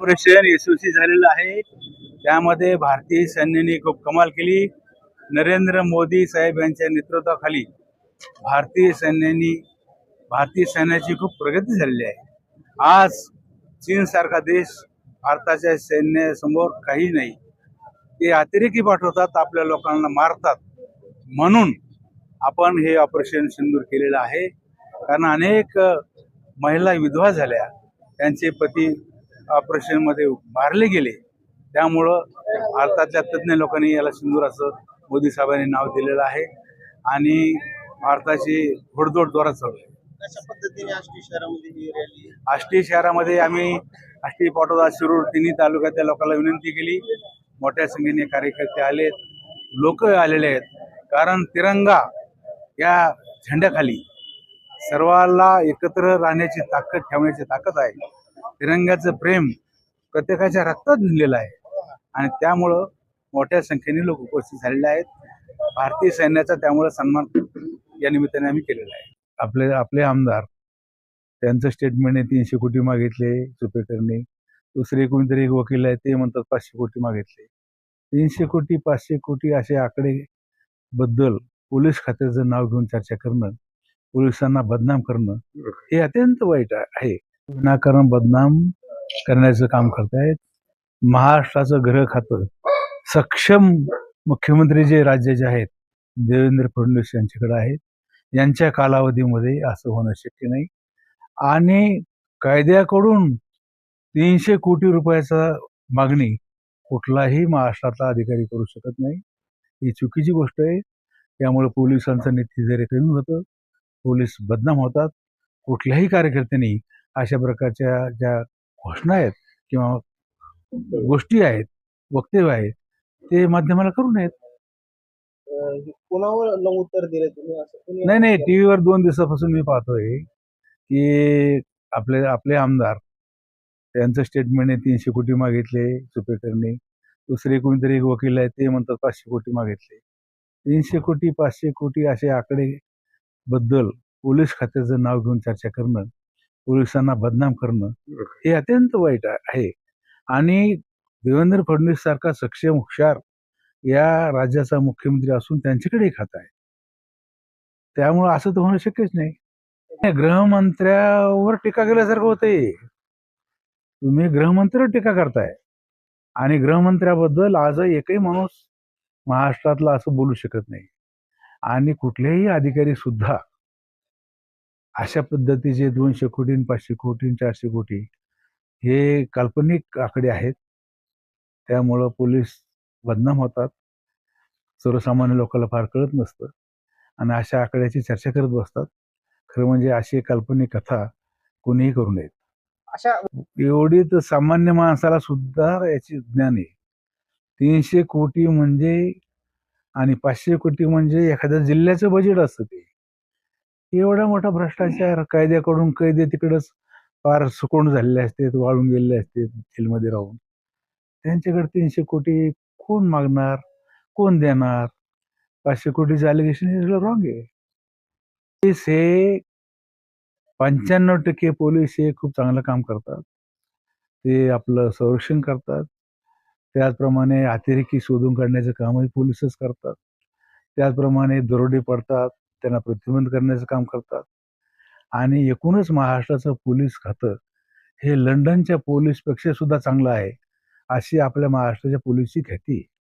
Operation यशस्वी झालेलं आहे. त्यामध्ये भारतीय सैन्याने खूप कमाल केली. नरेंद्र मोदी साहेब यांच्या नेतृत्वाखाली भारतीय सैन्याने भारतीय सैन्याची खूप प्रगती झालेली आहे. आज चीनसारखा देश भारताच्या सैन्यासमोर काही नाही. ते अतिरेकी पाठवतात आपल्या लोकांना मारतात. म्हणून आपण हे ऑपरेशन सिंदूर केलेलं आहे. कारण अनेक महिला विधवा झाल्या. त्यांचे पती ऑपरेशनमध्ये मारले गेले त्यामुळं भारतातल्या तज्ज्ञ लोकांनी याला सिंदूर असं मोदी साहेबांनी नाव दिलेलं आहे आणि भारताची घोडदौड जोरात चालू आहे. कशा पद्धतीने आष्टी शहरामध्ये ही रॅली आष्टी शहरामध्ये आम्ही आष्टी पाटोदा शिरूर तिन्ही तालुक्यातल्या लोकांना विनंती केली. मोठ्या संख्येने कार्यकर्ते आलेत लोक आलेले आहेत. कारण तिरंगा या झेंड्याखाली सर्वाला एकत्र राहण्याची ताकद ठेवण्याची ताकद आहे. तिरंग्याचं प्रेम प्रत्येकाच्या रक्तात भिनलेलं आहे. आणि त्यामुळं मोठ्या संख्येने लोक उपस्थित झालेले आहेत. भारतीय सैन्याचा त्यामुळे सन्मान या निमित्ताने आम्ही केलेला आहे. आपले आपले आमदार त्यांचं स्टेटमेंट आहे तीनशे कोटी मागितले सुपेकरने दुसरे कोणीतरी एक वकील आहे ते म्हणतात पाचशे कोटी मागितले. तीनशे कोटी पाचशे कोटी असे आकडे बद्दल पोलीस खात्याचं नाव घेऊन चर्चा करणं पोलिसांना बदनाम करणं हे अत्यंत वाईट आहे. विनाकारण बदनाम करण्याचं काम करतायत. महाराष्ट्राचं ग्रह खातं. सक्षम मुख्यमंत्री जे राज्याचे आहेत देवेंद्र फडणवीस यांच्याकडे आहेत. यांच्या कालावधीमध्ये असं होणं शक्य नाही. आणि कायद्याकडून तीनशे कोटी रुपयाचा मागणी कुठलाही महाराष्ट्रातला अधिकारी करू शकत नाही. ही चुकीची गोष्ट आहे. त्यामुळे पोलिसांचं नित्यधैर्य कमी होतं. पोलीस बदनाम होतात. कुठल्याही कार्यकर्त्यांनी अशा प्रकारच्या ज्या घोषणा आहेत किंवा गोष्टी आहेत वक्तव्य आहेत ते माध्यमाला करू नयेत. कोणावर उत्तर दिले तुम्ही नाही नाही टी व्हीवर दोन दिवसापासून मी पाहतोय की आपले आपले आमदार त्यांचं स्टेटमेंट आहे तीनशे कोटी मागितले सुपेकरने. दुसरे कोणीतरी एक वकील आहे ते म्हणतात पाचशे कोटी मागितले. तीनशे कोटी पाचशे कोटी असे आकडे बद्दल पोलीस खात्याचं नाव घेऊन चर्चा करणं पोलिसांना बदनाम करणं हे अत्यंत वाईट आहे. आणि देवेंद्र फडणवीस सारखा सक्षम हुशार या राज्याचा मुख्यमंत्री असून त्यांच्याकडे खात आहे. त्यामुळं असं तर होणं शक्यच नाही. गृहमंत्र्यावर टीका केल्यासारखं होतंय. तुम्ही गृहमंत्र्यावर टीका करताय. आणि गृहमंत्र्याबद्दल आज एकही माणूस महाराष्ट्रातला असं बोलू शकत नाही. आणि कुठलेही अधिकारी सुद्धा अशा पद्धतीचे दोनशे कोटी पाचशे कोटी चारशे कोटी हे काल्पनिक आकडे आहेत. त्यामुळं पोलीस बदनाम होतात. सर्वसामान्य लोकांना फार कळत नसतं. आणि अशा आकड्याची चर्चा करत बसतात. खरं म्हणजे अशी काल्पनिक कथा कोणीही करू नयेत अशा एवढी तर सामान्य माणसाला सुद्धा याची ज्ञान आहे. तीनशे कोटी म्हणजे आणि पाचशे कोटी म्हणजे एखाद्या जिल्ह्याचं बजेट असतं ते. एवढा मोठा भ्रष्टाचार कायद्याकडून कैदे तिकडच फार सुकोण झालेले असते वाळून गेलेले असते जेलमध्ये राहून. त्यांच्याकडे तीनशे कोटी कोण मागणार? कोण देणार? पाचशे कोटीचं अलिगेशन हे रॉंग आहे. पोलीस हे पंच्याण्णव टक्के पोलीस हे खूप चांगलं काम करतात. ते आपलं संरक्षण करतात. त्याचप्रमाणे अतिरेकी शोधून काढण्याचं कामही पोलीसच करतात. त्याचप्रमाणे दरोडे पडतात. त्यांना प्रतिबंध करण्याचं काम करतात. आणि एकूणच महाराष्ट्राचं पोलीस खातं हे लंडनच्या पोलीसपेक्षा सुद्धा चांगलं आहे अशी आपल्या महाराष्ट्राच्या पोलीसची ख्याती आहे.